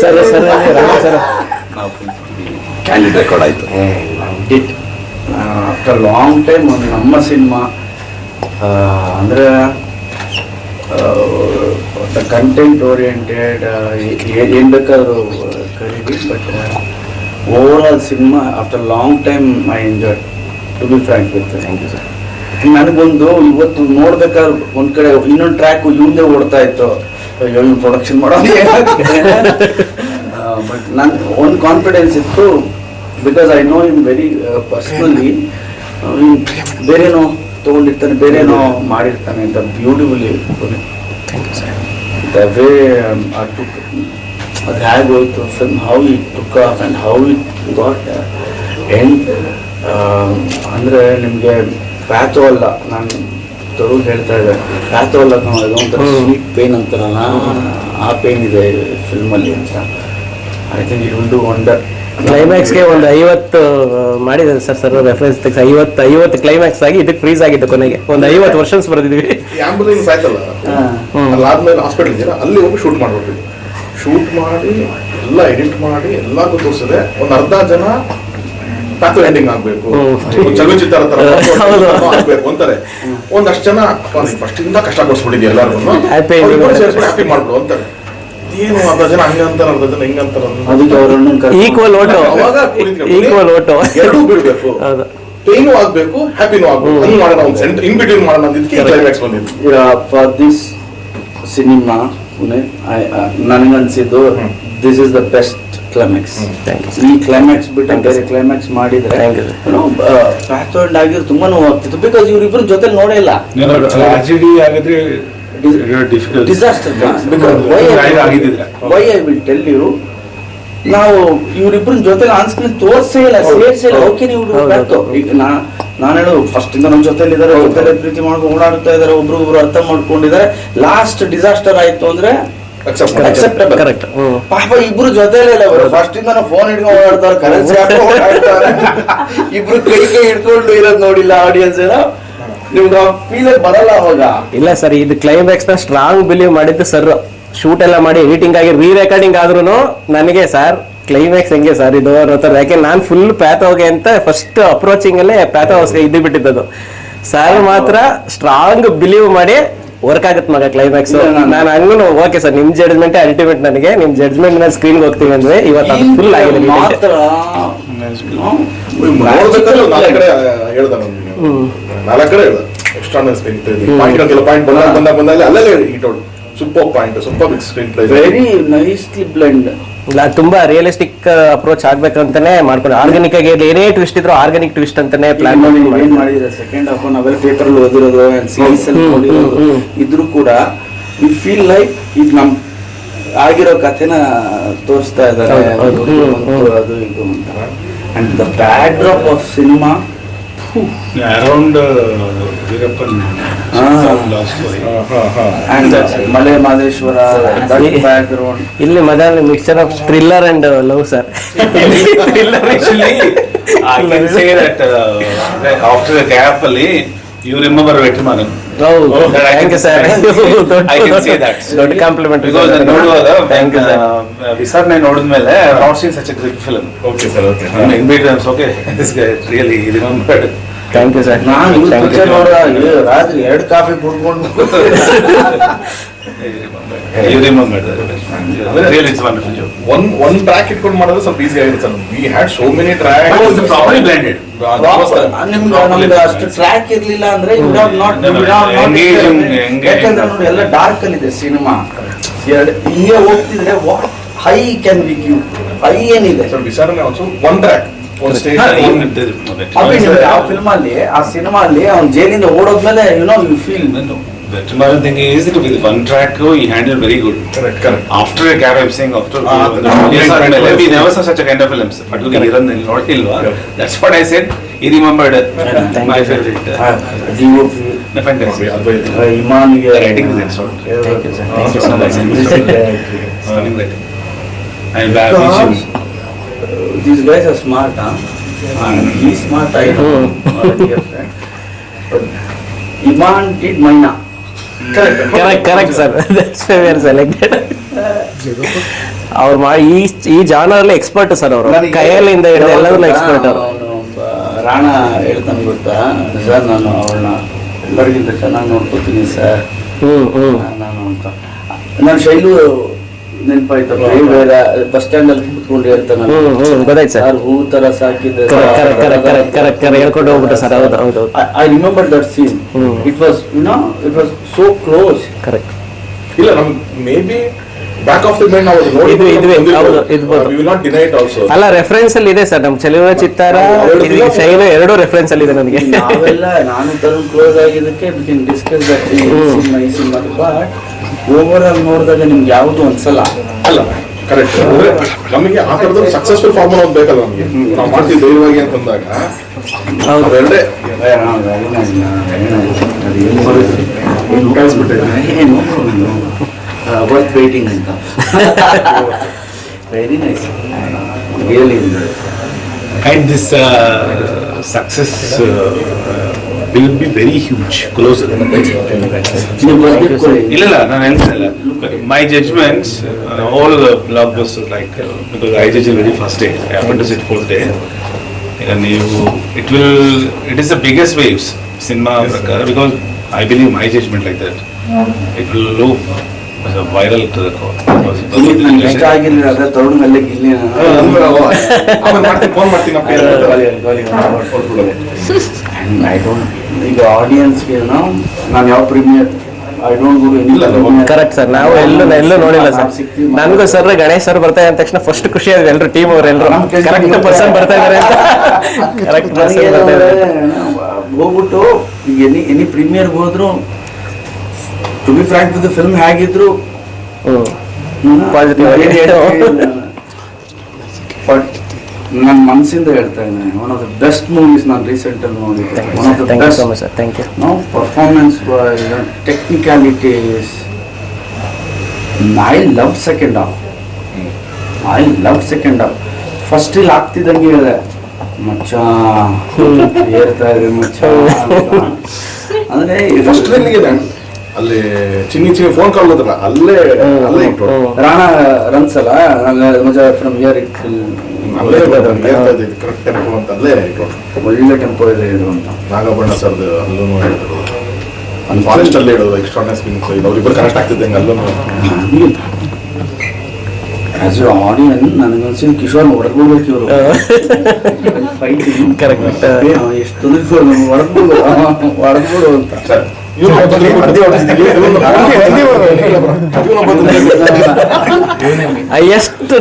Sir sir sir ನಾವು candid record ಆಯಿತು. ಡಿಟ್ ಆಫ್ಟರ್ ಲಾಂಗ್ ಟೈಮ್ ಒಂದು ನಮ್ಮ ಸಿನಿಮಾ ಅಂದರೆ ಕಂಟೆಂಟ್ ಓರಿಯೆಂಟೆಡ್ ಏನು ಬೇಕಾದರೂ ಕರೀರಿ but overall cinema after long time I enjoy to be frank with thank you sir ನನಗೊಂದು ಇವತ್ತು ನೋಡ್ಬೇಕಾದ್ರೆ ಒಂದ್ ಕಡೆ ಇನ್ನೊಂದು ಟ್ರ್ಯಾಕ್ ಇವಂದೇ ಓಡ್ತಾ ಇತ್ತು. ಅಯ್ಯೋ ಪ್ರೊಡಕ್ಷನ್ ಮಾಡೋದೇ ಬಟ್ ನನ್ನ ಒಂದು ಕಾನ್ಫಿಡೆನ್ಸ್ ಇತ್ತು because I know in very personally ಬೇರೇನೋ ತೊಗೊಂಡಿರ್ತಾನೆ ಬೇರೇನೋ ಮಾಡಿರ್ತಾನೆ ಅಂತ ಬ್ಯೂಟಿಫುಲಿ ದ ವೇ ಅದು ಹೇಗೆ ಹೋಯ್ತು film how it took off and how it got end ಅಂದರೆ ನಿಮಗೆ ಪ್ಯಾಚು ಅಲ್ಲ ನಾನು ತರು ಹೇಳ್ತಾ ಇದ್ದಾರೆ. ಅಲ್ಲ ನಾವು ಅದೊಂಥರ ಸ್ವೀಟ್ ಪೇನ್ ಅಂತಾರಲ್ಲ ಆ ಪೇನ್ ಇದೆ ಫಿಲ್ಮಲ್ಲಿ ಅಂತ. I think it will do wonder ಕ್ಲೈಮ್ಯಾಕ್ಸ್ಗೆ ಒಂದು ಐವತ್ತು ಮಾಡಿದ್ದಾರೆ ಸರ್ ಸರ್ ರೆಫರೆನ್ಸ್ ತೆಗ್ಸಿ. ಐವತ್ತು ಐವತ್ತು ಕ್ಲೈಮ್ಯಾಕ್ಸ್ ಆಗಿ ಇದಕ್ಕೆ ಫ್ರೀಸ್ ಆಗಿತ್ತು ಕೊನೆಗೆ. ಒಂದು ಐವತ್ತು ವರ್ಷನ್ಸ್ ಬರೆದಿದ್ವಿ. ಈ ಆಂಬುಲೆನ್ಸ್ ಆಯ್ತಲ್ಲ. ಅಲ್ಲಾದ್ಮೇಲೆ ಹಾಸ್ಪಿಟಲ್ ಇದೆಯಲ್ಲ ಅಲ್ಲಿ ಹೋಗಿ ಶೂಟ್ ಮಾಡ್ಬಿಟ್ವಿ. ಶೂಟ್ ಮಾಡಿ ಎಲ್ಲ ಎಡಿಟ್ ಮಾಡಿ ಎಲ್ಲ ತೋರಿಸಿದೆ. ಒಂದು ಅರ್ಧ ಜನ ಪ್ಯಾಥೋ ಎಂಡಿಂಗ್ ಆಗ್ಬೇಕು. ಚಲನಚಿತ್ರ ತರ ಹೌದು. ಆಗ್ಬೇಕು ಅಂತಾರೆ. ಒಂದಷ್ಟು ಜನ ಫಸ್ಟ್ ಇಂದ ಕಷ್ಟ ಪಡಿಸ್ಬಿಟ್ಟಿದ್ಯ ಎಲ್ಲಾರ್ಗು. ಹ್ಯಾಪಿ ಮಾಡ್ಬಿಡು ಅಂತಾರೆ. ಏನು ಅರ್ಧ ಜನ ಹಂಗಂತಾರ ಅರ್ಧ ಜನ ಹಿಂಗಂತಾರ ಅದಕ್ಕೆ ಅವರನ್ನು ಈಕ್ವಲ್ ಓಟೋ ಈಕ್ವಲ್ ಓಟೋ ಎರಡೂ ಬಿಡ್ಬೇಕು. ಹೌದು. ಪೇನು ಆಗ್ಬೇಕು ಹ್ಯಾಪಿನೂ ಆಗ್ಬೇಕು. ಹಂಗ್ ಮಾಡೋಣ ಒಂದು ಸೆಂಟರ್ ಇನ್ ಬಿಟ್ವೀನ್ ಮಾಡೋಣ ಅಂದಿದ್ದಕ್ಕೆ ಕ್ಲೈಮ್ಯಾಕ್ಸ್ ಬಂದಿತ್ತು for this cinema ನನಗನ್ಸಿದ್ದು. This is the best climax thank you ಈ ಕ್ಲೈಮ್ಯಾಕ್ಸ್ ಬಿಟ್ಟು ಬೇರೆ ಕ್ಲೈಮ್ಯಾಕ್ಸ್ ಮಾಡಿದ್ರೆ sir. ಪ್ಯಾಥೋಲ್ಡ್ ಆಗಿರೋ ತುಂಬಾ ನೋವಾಗ್ತಿತ್ತು ಬಿಕಾಸ್ ಇವ್ರಿಬ್ರು ಜೊತೆ ನೋಡೇ ಇಲ್ಲ. ಟ್ರಾಜಿಡಿ ಆಗಿದ್ರೆ disaster why I will tell you ನಾವು ಇವ್ರಿಬ್ರ ಜೊತೆ ಆನ್ ಸ್ಕ್ರೀನ್ ತೋರ್ಸೇ ಇಲ್ಲ ಸೇರ್ಸೇ ಇಲ್ಲ. ಓಕೆ ನೀವು ಹೌದು, ಈಗ ನಾ ನಾನು ಹೇಳೋದು ಫಸ್ಟ್ ಇಂದ ನಮ್ಮ ಜೊತೆಲಿ ಇದಾರೆ ಜೊತೆಲೆ ಪ್ರೀತಿ ಮಾಡ್ಕೊಂಡು ಓಡಾಡ್ತಾ ಇದಾರೆ ಒಬ್ರು ಒಬ್ರು ಅರ್ಥ ಮಾಡ್ಕೊಂಡಿದ್ದಾರೆ. ಲಾಸ್ಟ್ ಡಿಸಾಸ್ಟರ್ ಆಯ್ತು ಅಂದ್ರೆ. ಕರೆಕ್ಟ್ ಪಾಪ ಇಬ್ರು ಜೊತೆಲೇ ಇಲ್ಲ ಅವರು. ಫಸ್ಟ್ ಇಂದ ಫೋನ್ ಹಿಡ್ಕೊಂಡು ಓಡಾಡ್ತಾರೆ. ಕರೆನ್ಸಿ ಇಬ್ರು ಕೈ ಕೈ ಹಿಡ್ಕೊಂಡು ಇರೋದು ನೋಡಿಲ್ಲ ಆಡಿಯನ್ಸ್ ಏನೋ. ನಿಮ್ಗೆ ಫೀಲ್ ಬರಲ್ಲ ಅವಾಗ. ಇಲ್ಲ ಸರ್ ಇದು ಕ್ಲೈಮ್ಯಾಕ್ಸ್ನ ಸ್ಟ್ರಾಂಗ್ ಬಿಲೀವ್ ಮಾಡಿದ್ದು ಸರ್ ಶೂಟ್ ಎಲ್ಲ ಮಾಡಿ ಎಡಿಟಿಂಗ್ ಆಗಿ ರೀ ರೆಕಾರ್ಡಿಂಗ್ ಆದ್ರೂ ನನಗೆ ಸರ್ ಕ್ಲೈಮ್ಯಾಕ್ಸ್ ಹೆಂಗೆ ಸರ್ ಇದು ಅನ್ನೋ ಯಾಕೆ ನಾನು ಫುಲ್ ಪ್ಯಾಥೋಗೆ ಅಂತ ಫಸ್ಟ್ ಅಪ್ರೋಚಿಂಗ್ ಅಲ್ಲೇ ಪ್ಯಾಥೋ ಹೋಗಿ ಇದ್ದು ಬಿಟ್ಟಿದ್ದದು. ಸರ್ ಮಾತ್ರ ಸ್ಟ್ರಾಂಗ್ ಬಿಲೀವ್ ಮಾಡಿ ವರ್ಕ್ ಆಗುತ್ತೆ ಮಗ ಕ್ಲೈಮ್ಯಾಕ್ಸ್ ನಾನು- ಹಂಗೂ ಓಕೆ ಸರ್ ನಿಮ್ ಜಡ್ಜ್ಮೆಂಟ್ ಅಲ್ಟಿಮೇಟ್ ನನಗೆ ನಿಮ್ ಜಡ್ಜ್ಮೆಂಟ್ ಮೇಲೆ ಸ್ಕ್ರೀನ್ ಹೋಗ್ತೀವಿ ಅಂದ್ರೆ ಇವತ್ತು ಅದು ಫುಲ್ ಆಗಿದೆ ಮಾತ್ರ ನಾಲ್ಕು ಕಡೆ ಹೇಳ್ದ ಎಕ್ಸ್ಟ್ರಾ ಸ್ಕ್ರೀನ್ ಪಾಯಿಂಟ್ ಕೆಲವು ಪಾಯಿಂಟ್ ಬಂದಾಗ ಬಂದಾಗ ಬಂದಾಗ ಅಲ್ಲೇ out super point super big screenplay very nicely blend ಇಲ್ಲ ತುಂಬಾ ರಿಯಲಿಸ್ಟಿಕ್ ಅಪ್ರೋಚ್ ಆಗ್ಬೇಕಂತಾನೆ ಮಾಡ್ಕೊಂಡು. ಆರ್ಗಾನಿಕ್ ಆಗಿ ಏನೇ ಟ್ವಿಸ್ಟ್ ಇದ್ರು ಆರ್ಗಾನಿಕ್ ಟ್ವಿಸ್ಟ್ ಅಂತಾನೆ ಪ್ಲಾನ್ ಮಾಡಿ ಮಾಡಿದ್ರೆ ಸೆಕೆಂಡ್ ಹಾಫ್ ನಾವೆಲ್ಲ ಪೇಪರ್ ಓದಿರೋದು ಸೀರೀಸ್ ನೋಡಿರೋದು ಇದ್ರೂ ಕೂಡ ವಿ ಫೀಲ್ ಲೈಕ್ ಈಗ ನಮ್ ಆಗಿರೋ ಕಥೆನ ತೋರಿಸ್ತಾ ಇದ್ದಾರೆ. ಅದು ಇದು ಅಂತ. And the backdrop of cinema around and Male Madeshwara ಇಲ್ಲಿ ಮೊದಲ mixer of thriller and love sir the gap ಅಲ್ಲಿ ಯು ಸರ್ ವೆಟ್ ಮಗನ್. ದೊಡ್ಡ ಕಾಂಪ್ಲಿಮೆಂಟ್ ನೋಡುವಾಗ ನೋಡಿದ್ಮೇಲೆ not seen such great film okay sir okay in between okay this guy really remembered thank you sir ನಾನು picture ನೋಡಿದಾಗ ಏ, ರಾತ್ರಿ ಎರಡು ಕಾಫಿ ಕುಡ್ಕೊಂಡು ಯು ಒನ್ ಒನ್ ಟ್ರ್ಯಾಕ್ ಇಟ್ಕೊಂಡು ಮಾಡೋದು ಸ್ವಲ್ಪ ಈಸಿ ಆಗಿರುತ್ತೆ sir. We had so many track properly ನಿಮ್ಗೆ ಅಷ್ಟು ಟ್ರ್ಯಾಕ್ ಇರ್ಲಿಲ್ಲ ಅಂದ್ರೆ you ಹ್ಯಾವ್ ನಾಟ್. ಯಾಕಂದ್ರೆ ನೋಡಿ ಎಲ್ಲ ಡಾರ್ಕ್ ಅಲ್ಲಿ ಇದೆ ಸಿನಿಮಾ ಎರಡು ಹಿಂಗೆ ಹೋಗ್ತಿದ್ರೆ high can be Q high ಏನಿದೆ? Sir also one track one stage Abhi ನಿಮ್ಗೆ ಆ ಫಿಲ್ಮ್ ಅಲ್ಲಿ ಆ ಸಿನಿಮಾ ಅಲ್ಲಿ ಅವ್ನು ಜೈಲಿಂದ ಓಡೋದ್ಮೇಲೆ you know you feel Vetrimaran thing is that with one track he handled very good. Correct correct After a gap, I'm saying after Ah, uh, the- yes, the- I mean, the- we never saw such a kind of films. But we Hiran ನೋಡ್ತಿಲ್ವಾ Correct. That's what I said. He remembered it. Thank my you, sir. favorite. D O P My fantastic. Advaita ಇಮಾನ್ಗೆ The writing is excellent. Thank you, sir. Thank you so much. Stunning writing. And uh, Because- Vijay, these guys are smart, huh? And he's smart, I know. Not a dear friend. But Iman did Maina. Correct correct sir selected ಅವ್ರು ಮಾಡಿ ಈ ಈ ಜಾನರಲ್ಲಿ expert sir ಅವರು. ನನಗೆ ಕೈಯಲ್ಲಿಂದ ಹಿಡಿದು ಗೊತ್ತಾ, expert ಅವರು. ಅವ್ನು ಒಬ್ಬ ರಾಣ ಹೇಳ್ತಾನೆ ಗೊತ್ತಾ? ಸರ್ ನಾನು ಅವಳನ್ನ ಎಲ್ಲರಿಗಿಂತ ಚೆನ್ನಾಗಿ ನೋಡ್ಕೊತೀನಿ ಸರ್. ಹ್ಮ್ ಹ್ಮ್. ನಾನು ಅಂತ. ನಾನು ಶೈಲು ನೆನಪಾಯ್ತಪ್ಪ. ಬೇರೆ ಬಸ್ ಸ್ಟ್ಯಾಂಡ್ ಅಲ್ಲಿ ಕೂತ್ಕೊಂಡು ಹೇಳ್ತಾನಲ್ಲ ಹ್ಮ್ ಹ್ಮ್ ಗೊತ್ತಾಯ್ತು ಸರ್. ಹೂ ತರ ಸಾಕಿದ್ದೆ correct correct correct correct correct correct ಹೇಳ್ಕೊಂಡು ಹೋಗ್ಬಿಟ್ಟು ಸರ್. ಹೌದು ಹೌದು I remember that scene hmm. It was you know it was so close correct ಇಲ್ಲ ನಮ್ may be back of the mind ನಾವು ಇದು- ಇದು- ಹೌದು, ಇದ್ಬೋದು. We will not deny it also ಅಲ್ಲ ರೆಫರೆನ್ಸ್ ಅಲ್ಲಿ ಇದೆ ಸರ್. ನಮ್ ಚಲುವ ಚಿತ್ತಾರ ಇದು ಶೈಲು ಎರಡು ರೆಫರೆನ್ಸ್ ಅಲ್ಲಿ ಇದೆ ನನಗೆ. ನಾವೆಲ್ಲ ನಾನು ತರುಣ್ ಕ್ಲೋಸ್ ಆಗಿದ್ದಕ್ಕೆ we can discuss that cinema my cinema but overall ನೋಡಿದಾಗ ನಿಮ್ಗೆ ಯಾವುದು ಅನ್ಸಲ್ಲ. ಅಲ್ಲ ಕರೆಕ್ಟ್ ಅಂದ್ರೆ ನಮಗೆ ಆ ತರದ ಸಕ್ಸಸ್ಫುಲ್ ಫಾರ್ಮುಲಾ ಒಂದು ಬೇಕಲ್ಲ ನಮಗೆ. ನಾವು ಮಾಡ್ತೀವಿ ಧೈರ್ಯವಾಗಿ ಅಂತಂದಾಗ ಹೌದು. ಅವೆರಡೇ ವರ್ತ್ ವೇಟಿಂಗ್ ಅಂತ. Very nice really And this uh, success uh, will be very huge, closer. ನೀವು ಬರ್ದಿಟ್ಕೊಳ್ಳಿ ಇಲ್ಲ ಇಲ್ಲ ನಾನು ಹೇಳ್ತಿಲ್ಲ my judgements all blockbusters like because I judge very first day I happen to sit fourth day ಈಗ ನೀವು it will it is the biggest waves cinema ಪ್ರಕಾರ because I believe my judgement like that it will low viral to the neck ಆಗಿರ್ಲಿಲ್ಲ ಅದ ತರುಣ್ ಅಲ್ಲೇ ಗಿಲ್ಲಿ ಆಮೇಲೆ ಮಾಡ್ತೀನಿ phone ಮಾಡ್ತೀನಿ ಅಪ್ಪ and I don't ಈಗ ಆಡಿಯನ್ಸ್ಗೆ ನಾನು ಯಾವ ಪ್ರೀಮಿಯರ್ ಐ ಡೋಂಟ್ ಇಲ್ಲ, ಕರೆಕ್ಟ್ ಸರ್ ನಾವು ಎಲ್ಲೂ ಎಲ್ಲೂ ನೋಡಿಲ್ಲ ಸರ್ ನನಗೂ ಸರ್ ಗಣೇಶ್ ಸರ್ ಬರ್ತಾ ಅಂದ ತಕ್ಷಣ ಫಸ್ಟ್ ಖುಷಿ ಆಗಿದೆ. ಎಲ್ಲರೂ ಟೀಮ್ ಅವ್ರು ಎಲ್ಲರೂ ಕರೆಕ್ಟ್. ಪರ್ಸನ್ ಬರ್ತಾ ಇದಾರೆ ಅಂತ. ಕರೆಕ್ಟ್ ಪರ್ಸನ್ ಹೋಗ್ಬಿಟ್ಟು ಈಗ ಎನಿ ಎನಿ ಪ್ರೀಮಿಯರ್ಗೆ ಹೋದ್ರು to be frank with film ಹೇಗಿದ್ರು. ಬಟ್ ನನ್ನ ಮನಸ್ಸಿಂದ ಹೇಳ್ತಾ ಇದ್ದೇನೆ. One of the best movies ನಾನು ರೀಸೆಂಟ್ ಅಲ್ಲಿ ನೋಡಿದ್ದೆ one of the you best so much sir thank you uh, technicalities. I loved second half. I loved second half. First ಇಲ್ಲಿ ಆಗ್ತಿದ್ದಂಗೆ ಹೇಳಿದೆ. ಮಚ್ಚ ಏರ್ತಾ ಇದೆ ಮಚ್ಚ. ಅಂದ್ರೆ ಇದು- ಫಸ್ಟ್ ಇದೆ ಅಲ್ಲಿ ಚಿನ್ನಿ ಚಿನ್ನಿ ಫೋನ್ ಕಾಲ್ ಅಲ್ಲೇ ಅಲ್ಲೇ ರಾಣಾ ರಾಣ ರನ್ಸ್ ಅಲ್ಲ ಮಜಾ ಫ್ರಮ್ ಇಯರ್ ಇಟ್ ಅಲ್ಲೇ ಕರೆಕ್ಟ್ ಟೆಂಪೋ ಅಂತ ಅಲ್ಲೇ ಇಟ್ಟು ಒಳ್ಳೆ ಟೆಂಪೋ ಇದೆ ಇದು ಅಂತ. ನಾಗಬಣ್ಣ ಸರ್ದು ಅಲ್ಲೂ ಹೇಳಿದ್ರು. ಅಲ್ಲಿ ಫಾರೆಸ್ಟ್ ಅಲ್ಲೇ ಹೇಳೋದು ಎಕ್ಸ್ಟ್ರಾ ಸ್ಪಿನ್ಸ್ ಇದು ಅವ್ರಿಬ್ರು ಕರೆಕ್ಟ್ ಆಗ್ತಿದ್ದೆ ಹಂಗೆ ಅಲ್ಲೂ ಆಸ್ ಎ ಆಡಿಯನ್ ನನಗನ್ಸಿದ ಕಿಶೋರ್ ಹೊಡೆದ್ಬಿಡ್ಬೇಕು ಇವರು. ಕರೆಕ್ಟ್ ಎಷ್ಟು ಹೊಡೆದ್ಬಿಡು ಹೊಡೆದ್ಬಿಡು ಅಂತ. ಎಷ್ಟು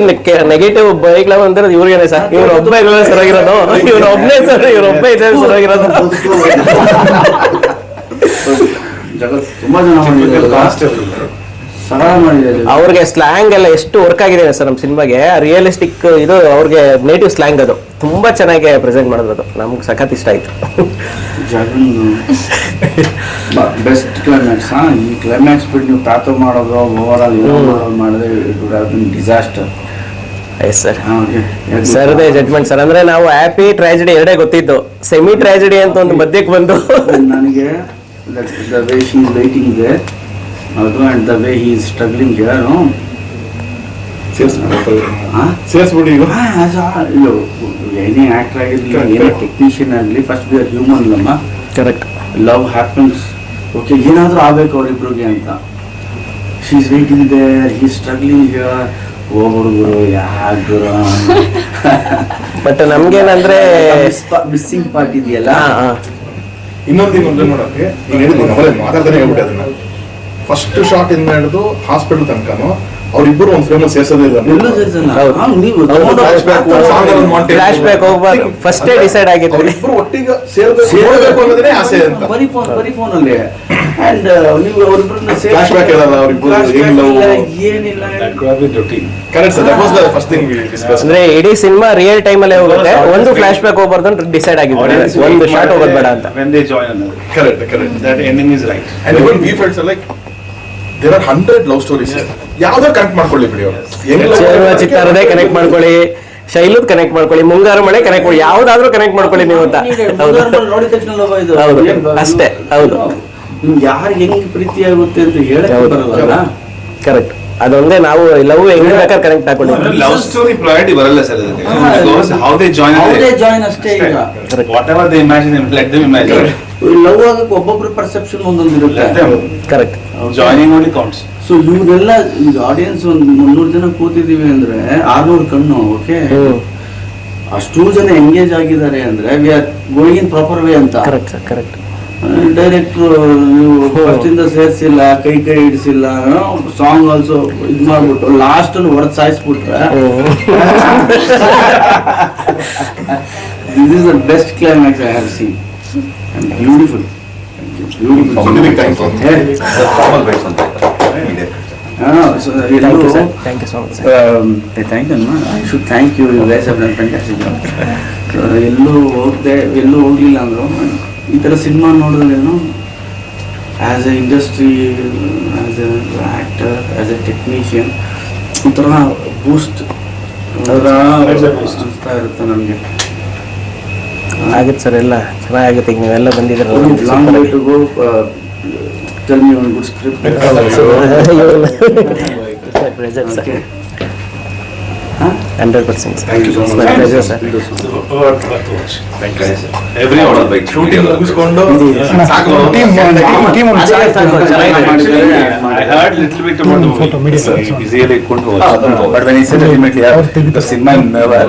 ನೆಗೆಟಿವ್ ಬೈಕ್ಲ ಬಂದ್ರೆ ಇವ್ರಿಗೇನೆ ಸರ್. ಇವ್ರ ಒಬ್ಬ ಇದ್ರೆ ಸರಿಯಾಗಿರೋದು. ಇವ್ರ ಒಬ್ಬನೇ ಸರ್ ಇವ್ರ ಒಬ್ಬ ಸರಿಯಾಗಿರೋದು. ತುಂಬಾ ಜನ ಸರಳ ಮಾಡಿದ್ದಾರೆ ಅವ್ರಿಗೆ ಸ್ಲ್ಯಾಂಗ್ ಎಲ್ಲ ಎಷ್ಟು ವರ್ಕ್ ಆಗಿದೆ ಸರ್ ನಮ್ಮ ಸಿನಿಮಾಗೆ. ರಿಯಲಿಸ್ಟಿಕ್ ಇದು ಅವ್ರಿಗೆ ನೇಟಿವ್ ಸ್ಲ್ಯಾಂಗ್ ಅದು. ತುಂಬಾ ಚೆನ್ನಾಗಿ ಪ್ರೆಸೆಂಟ್ ಮಾಡಿದ್ರು ಅದು. ನಮ್ಗೆ ಸಖತ್ ಇಷ್ಟ ಆಯ್ತು. ಬೆಸ್ಟ್ ಕ್ಲೈಮ್ಯಾಕ್ಸ್ ಈ ಕ್ಲೈಮ್ಯಾಕ್ಸ್ ಬಿಟ್ಟು ನೀವು ತಾತ ಮಾಡೋದು ಓವರ್ ಆಲ್ ಮಾಡಿದ್ರೆ ಡಿಸಾಸ್ಟರ್ ಎಸ್ ಸರ್ ಸರ್ದೇ ಜಡ್ಜ್ಮೆಂಟ್ ಸರ್ ಅಂದ್ರೆ ನಾವು ಹ್ಯಾಪಿ ಟ್ರಾಜಿಡಿ ಎರಡೇ ಗೊತ್ತಿದ್ದು ಸೆಮಿ ಟ್ರಾಜಿಡಿ ಅಂತ ಒಂದು ಮಧ್ಯಕ್ಕೆ ಬಂದು ನನಗೆ ದ ವೇ ಶಿ ವೈಟಿಂಗ್ ಇದೆ ಅದು and the way he struggling here ಸೇರ್ಸ್ಬಿಡಿ ಏನೇ ಆಕ್ಟರ್ ಆಗಿರ್ಲಿ ಏನೇ ಟೆಕ್ನಿಷಿಯನ್ ಆಗಲಿ ಫಸ್ಟ್ ಬಿ ಆರ್ ಹ್ಯೂಮನ್ ನಮ್ಮ ಕರೆಕ್ಟ್ ಲವ್ ಹ್ಯಾಪನ್ಸ್ ಓಕೆ ಏನಾದರೂ ಆಗಬೇಕು ಅವರಿಬ್ರಿಗೆ ಅಂತ. She is waiting there he struggling here ಓ ಹುಡುಗರು ಯಾಕೆ ಗುರು ಬಟ್ ನಮ್ಗೇನಂದ್ರೆ ಮಿಸ್ಸಿಂಗ್ ಪಾರ್ಟ್ ಇದೆಯಲ್ಲ. ಇನ್ನೊಂದು ಇನ್ನೊಂದು ನೋಡಕ್ಕೆ ಈಗ ಹೇಳಿದ್ದೀನಿ ಮಾತಾಡ್ತಾನೆ ಹೇಳ್ಬಿಟ್ಟೆ ಅದನ್ನ. ಫಸ್ಟ್ ಶಾಟ್ ಇಂದ ಹಿಡಿದು ಹಾಸ್ಪಿಟಲ್ ತನಕನು. ಅವ್ರಿಬ್ಬರು ಒಂದು ಫ್ರೇಮ್ ಸೇರ್ಸೋದೇ ಇಲ್ಲ ಎಲ್ಲೂ ಸೇರ್ಸಲ್ಲ ಹೌದು. ನೀವು. ಫ್ಲಾಶ್ ಬ್ಯಾಕ್ ಹೋಗ್ಬಾರ್ದು ಫಸ್ಟೇ ಡಿಸೈಡ್ ಆಗಿದೆ ಅವ್ರಿಬ್ರು ಒಟ್ಟಿಗೆ ಸೇರಬೇಕು. ಸೇರ್ಬೇಕು. ಅನ್ನೋದೇ ಆಸೆ ಅಂತ. ಬರೀ ಫೋನ್ ಬರೀ ಫೋನ್ ಅಲ್ಲಿ ಅಂಡ್ ನೀವು ಬ್ಯಾಕ್ ಅವರಿಬ್ಬರು ಏನಿಲ್ಲ. Routine. Correct sir that was the first thing we discuss ಅಂದ್ರೆ ಇಡೀ ಸಿನಿಮಾ ರಿಯಲ್ ಟೈಮ್ ಅಲ್ಲೇ ಹೋಗುತ್ತೆ. ಒಂದು ಫ್ಲಾಶ್ ಬ್ಯಾಕ್ ಹೋಗ್ಬಾರ್ದು ಅಂತ ಡಿಸೈಡ್ ಆಗಿದೆ ಒಂದು ಶಾಟ್ ಶಾರ್ಟ್ ಹೋಗೋದು ಬೇಡ ಅಂತ. another. Correct correct that ending is right and even we felts like there are hundred love stories ಯಾವ್ದೋ ಕನೆಕ್ಟ್ ಮಾಡ್ಕೊಳ್ಳಿ ಬಿಡಿ ಅವ್ರು. ಹೆಂಗ್ ಚಿತ್ತಾರದೇ ಕನೆಕ್ಟ್ ಮಾಡ್ಕೊಳ್ಳಿ ಶೈಲು ಕನೆಕ್ಟ್ ಮಾಡ್ಕೊಳ್ಳಿ ಮುಂಗಾರು ಮಳೆ ಕನೆಕ್ಟ್ ಮಾಡಿ ಯಾವ್ದಾದ್ರೂ ಕನೆಕ್ಟ್ ಮಾಡ್ಕೊಳ್ಳಿ ನೀವು ಅಂತ. ಹೌದು. ಅಷ್ಟೇ, ಹೌದು. ಯಾರು ಹೆಂಗ್ ಪ್ರೀತಿ ಆಗುತ್ತೆ ಅಂತ ಹೇಳಕ್. ಬರಲ್ಲ ಕರೆಕ್ಟ್ ಅದೊಂದೇ ನಾವು ಲವ್ ಹೆಂಗ್ ಬೇಕಾದ್ರೆ ಕನೆಕ್ಟ್ ಹಾಕೊಂಡಿದ್ವಿ ಲವ್ ಸ್ಟೋರಿ ಪ್ರಯಾರಿಟಿ ಬರಲ್ಲ sir how they join How they join ಅಷ್ಟೇ ಈಗ. Whatever they imagine let them imagine love ಆಗಕ್ಕೆ ಒಬ್ಬೊಬ್ರ ಪರ್ಸೆಪ್ಷನ್ ಒಂದೊಂದು ಇರುತ್ತೆ. Correct joining only counts so ಇವರೆಲ್ಲ ಈಗ ಆಡಿಯನ್ಸ್ ಒಂದು ಮುನ್ನೂರು ಜನ ಕೂತಿದೀವಿ ಅಂದ್ರೆ ಆರ್ನೂರು ಕಣ್ಣು ಓಕೆ ಅಷ್ಟು ಜನ ಎಂಗೇಜ್ ಆಗಿದ್ದಾರೆ ಅಂದ್ರೆ we are going in proper way ಅಂತ. ಕರೆಕ್ಟ್ ಸರ್ ಕರೆಕ್ಟ್ ಡೈರೆಕ್ಟ್ರು ನೀವು ಫಸ್ಟಿಂದ ಸೇರಿಸಿಲ್ಲ ಸೇರ್ಸಿಲ್ಲ ಕೈ ಕೈ ಹಿಡಿಸಿಲ್ಲ ಸಾಂಗ್ ಆಲ್ಸೋ ಇದು ಮಾಡ್ಬಿಟ್ಟು ಲಾಸ್ಟ್ ಅಲ್ಲಿ ಹೊಡೆದ್ ಸಾಯಿಸ್ಬಿಟ್ರೆ this is the best climax I have seen beautiful ಎಲ್ಲೂ ಹೋಗದೆ ಎಲ್ಲೂ ಹೋಗ್ಲಿಲ್ಲ ಅಂದ್ರು. ಈ ಥರ cinema ನೋಡಿದ್ರೇನು as a industry as a actor as a technician ಒಂಥರ ಬೂಸ್ಟ್ ಅನಿಸ್ತಾ ಇರುತ್ತೆ ನಮಗೆ. ಆಗುತ್ತೆ ಸರ್ ಎಲ್ಲ ಚೆನ್ನಾಗುತ್ತೆ ಈಗ ನೀವೆಲ್ಲ ಲಾಂಗ್ ವೇ ಬಂದಿದ್ರೆ to go tell me one good script present sir hundred percent thank you so much present sir every order shooting ಮುಗಿಸ್ಕೊಂಡು ಸಾಕು I heard little bit about the movie. So he really couldn't watch. But when he said ultimately, yeah, the cinema never.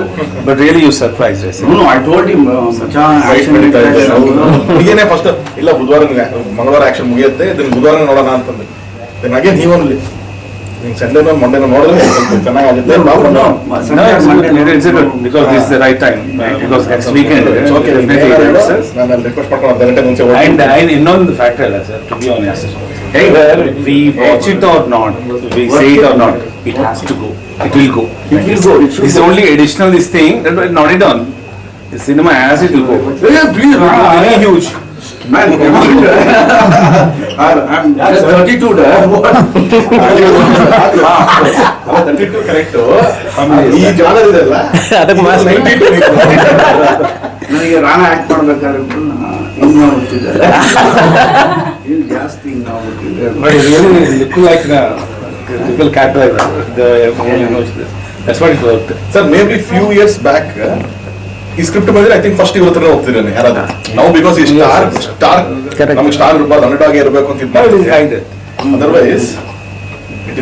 But really, you surprised us. Uh. ಈಗೇನೆ first ಇಲ್ಲ ಬುಧವಾರ ಮಂಗಳವಾರ action ಮುಗಿಯುತ್ತೆ ಇದನ್ನ ಬುಧವಾರ ನೋಡೋಣ ಅಂತಂದೆ ದೆನ್ ಅಗೇನ್ ಹೀ only ನಿಂಗೆ ಸಂಡೇನೋ ಮಂಡೇನೋ ನೋಡಿದ್ರೆ ಸ್ವಲ್ಪ ಚೆನ್ನಾಗಾಗುತ್ತೆ No, Babu, no, no. Sunday, No, it's Monday, good. It's good because this is the right time. uh, Because next weekend, It's okay. uh, definitely it is. ನಾನು ಅಲ್ಲಿ ರಿಕ್ವೆಸ್ಟ್ ಮಾಡ್ಕೊಂಡು ಅರ್ಧ ಗಂಟೆ ಮುಂಚೆ ಹೋಗಿ And I ಇನ್ನೊಂದು ಫ್ಯಾಕ್ಟರ್ ಅಲ್ಲ sir to be honest whether we watch it or not, we say it or not, it has to go. It will go. It will go, it should This go. only additional this thing, that was not it on. The cinema as it will go. Yeah, please, It will be very huge. Man, I'm I'm just 32 da. Correct ಈ genre ಇದೆಲ್ಲ ಅದಕ್ಕೆ mass ನನಗೆ Rana act ಮಾಡ್ಬೇಕಾದ್ರೆ ಹಿಂಗ್ ಮಾಡ್ಬಿಟ್ಟಿದ್ದಾರೆ ಇಲ್ಲಿ ಜಾಸ್ತಿ ಹಿಂಗ್ ಮಾಡ್ಬಿಟ್ಟಿದ್ದಾರೆ worked. Sir may be few years back ಈ ಸ್ಕ್ರಿಪ್ಟ್ ಬಂದ್ರೆ ಐ ಥಿಂಕ್ ಫಸ್ಟ್ ಇವ್ರ ಹತ್ರ ಹೋಗ್ತಿದ್ದೇನೆ ಯಾರಾದ್ರೂ ನಾವು ಬಿಕಾಸ್ ಈ ಸ್ಟಾರ್ ಸ್ಟಾರ್ Correct. ನಮಗೆ ಸ್ಟಾರ್ ಇರ್ಬಾರ್ದು ಅಂಡರ್ ಡಾಗ್ ಇರಬೇಕು ಅಂತ No, it is like that. Otherwise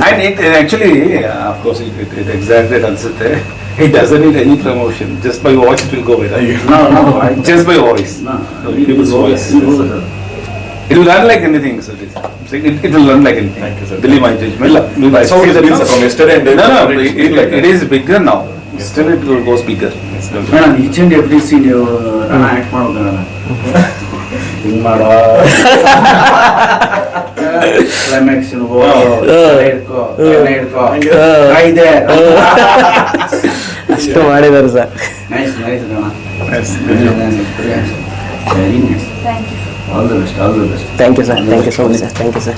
And it, it actually, uh, of course, it, it, it exaggerated ಅನ್ಸುತ್ತೆ. It doesn't need any promotion. Just by voice it will go viral. No, no, I- Just by voice. No, People's voice. it will go. It will run like anything, sir. It, it, it will run like anything. Thank you, sir. Believe my judgment. That's how it has been, sir, from yesterday and day No, no, before, it, it's been it, like it that. is bigger now. Still it will goes bigger. Madam each and every scene ನೀವು Rana act ಮಾಡ್ಬೇಕಲ್ಲ ಹಿಂಗ್ ಮಾಡೋ climax ಹಿಡ್ಕೋ ತಲೆ ಹಿಡ್ಕೋ ಇದೆ ಅಷ್ಟು ಮಾಡಿದ್ದಾರೆ sir nice nice Rana Yes. Very nice all the best all the best thank you sir thank you so much sir thank you sir